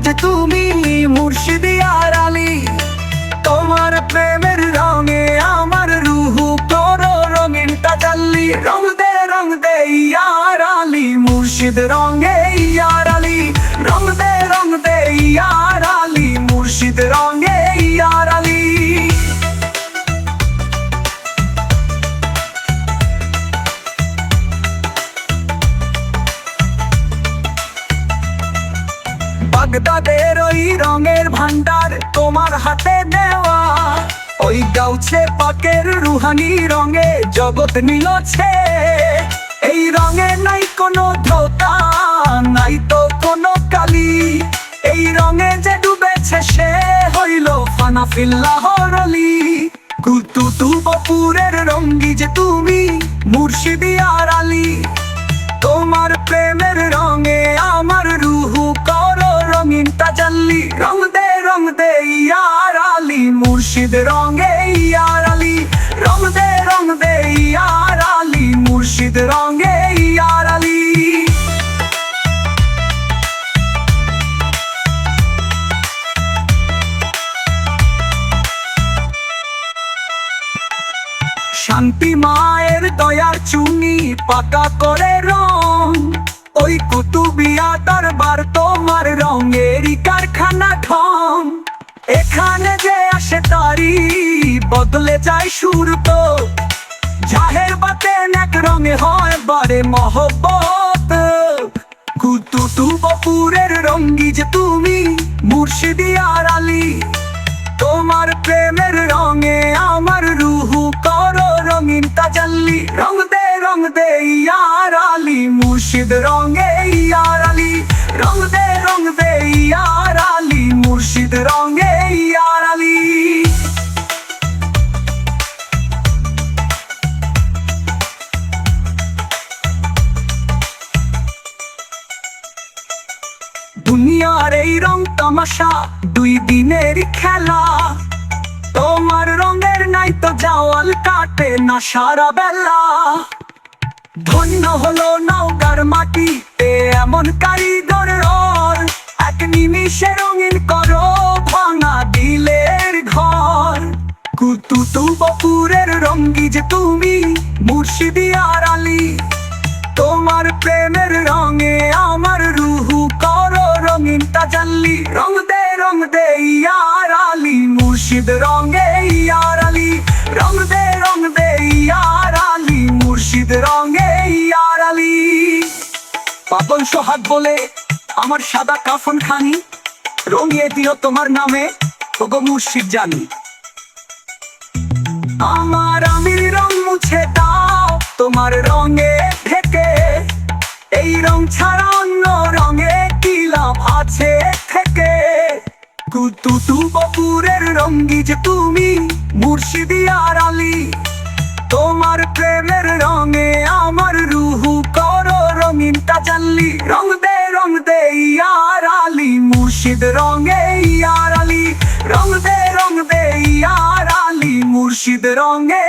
যে তুমি মুর্শিদিয়ার আলী। তোমার প্রেমের রঙে আমার রুহু করো রঙিন তাজাল্লি। রং দে রং দে, ইয়ার আলী, মুর্শিদ রঙে ইয়ার আলী। রং দে রং দে, ইয়ার আলী, মুর্শিদ রঙে বাগদাদের ওই রঙের ভান্ডার তোমার হাতে দেওয়া। ওই গাউছে পাকের রুহানি রঙে জগৎ নিলছে এই রঙে নাই কোনো ধোকা, নাই তো কোনো কালি। এই রঙে যে ডুবেছে সে হইল ফানাফিল্লাহর আলী কুতু তু বপুরের রঙ্গি যে তুমি মুর্শিদি আর আলী। তাজাল্লি রং দে রং দে ইয়ার আলী, মুর্শিদ রঙে ইয়ার আলী। রং দে রং দে ইয়ার আলী, মুর্শিদ রঙে ইয়ার আলী। শান্তি মায়ের দয়ার চুনি পাকা করে রং, ওই কুতুবিয়া দরবার এখানে যে আসে তারি, বদলে যায় সুর তো। জাহের বাতেন এক রঙে হয় বারে মহব্বত। কুতুতু বপুরের রঙ্গি যে তুমি, মুর্শিদিয়ার আলী। তোমার প্রেমের রঙে আমার রুহু করো রঙিন তাজাল্লি। রং দে রং দে ইয়ার আলী, মুর্শিদ রঙে দুনিয়ার এই রং তামাশা, দুই দিনের খেলা। তোমার রঙের নাই তো জাওয়াল কাটে না সারা বেলা। ধন্য হলো নৌকার মাটি, এ এমন কারিগর এক নিমিষে রঙিন করো ভাঙা দিলের ঘর। কুতুতু বপুরের রঙ্গি যে তুমি, মুর্শিদিয়ার আলী। তোমার প্রেমের রঙে রঙিন রং দে রং দে, ইয়ার আলী। মুর্শিদ রঙে ইয়ার আলী। রং দে রং দে, ইয়ার আলী। মুর্শিদ রঙে ইয়ার আলী। পাগল সোহাগ বলে, আমার সাদা কাফন খানি, রঙিয়ে দিও তোমার নামে ওগো মুর্শিদ জানি। আমার আমির রং মুছে দাও, তোমার রঙে থেকে এই রং ছাড়া অন্য রঙে পেলাম আছে থেকে। কুতুতু বপুরের রঙ্গিজ তুমি, মুর্শিদিয়ার আলী, তোমার প্রেমের রঙে আমার রুহু করো রঙিন তাজাল্লি। রং দে রং দে, ইয়ার আলী, মুর্শিদ রঙে ইয়ার আলী। রং দে রং দে, ইয়ার আলী, মুর্শিদ রঙে